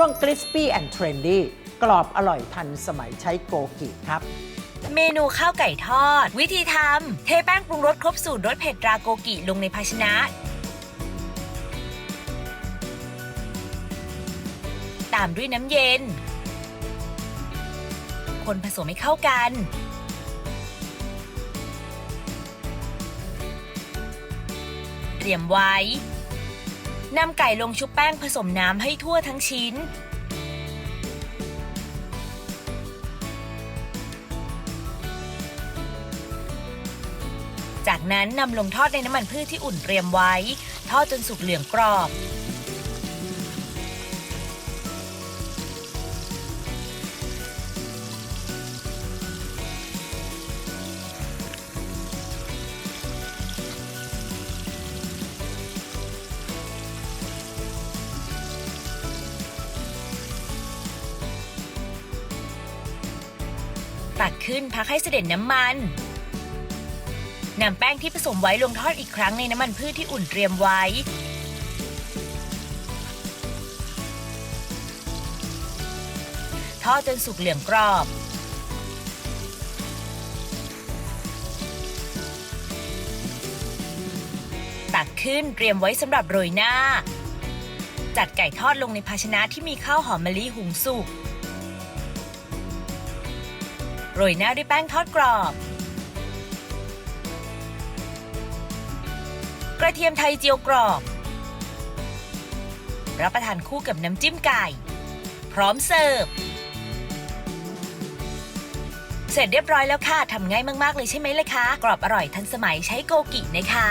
ช่วง crispy and trendy กรอบอร่อยทันสมัยใช้โกกิครับ เมนูข้าวไก่ทอด วิธีทำเทแป้งปรุงรสครบสูตรรสเผ็ดราโกกิลงในภาชนะ ตามด้วยน้ำเย็น คนผสมให้เข้ากัน เตรียมไว้ นำไก่ลงชุบแป้งผสมน้ำให้ทั่วทั้งชิ้น จากนั้นนำลงทอดในน้ำมันพืชที่อุ่นเตรียมไว้ ทอดจนสุกเหลืองกรอบ ตักขึ้นพักให้เสด็จน้ำมันนำแป้งที่ผสมไว้ลงทอดอีกครั้งในน้ำมันพืชที่อุ่นเตรียมไว้ ทอดจนสุกเหลืองกรอบ ตักขึ้นเตรียมไว้สำหรับโรยหน้า จัดไก่ทอดลงในภาชนะที่มีข้าวหอมมะลิหุงสุก โรยหน้าด้วยแป้งทอดกรอบ กระเทียมไทยเจียวกรอบ รับประทานคู่กับน้ำจิ้มไก่ พร้อมเสิร์ฟ เสร็จเรียบร้อยแล้วค่ะทำง่ายมาก ๆ เลยใช่ไหมเลยคะ กรอบอร่อยทันสมัยใช้โกกินะคะ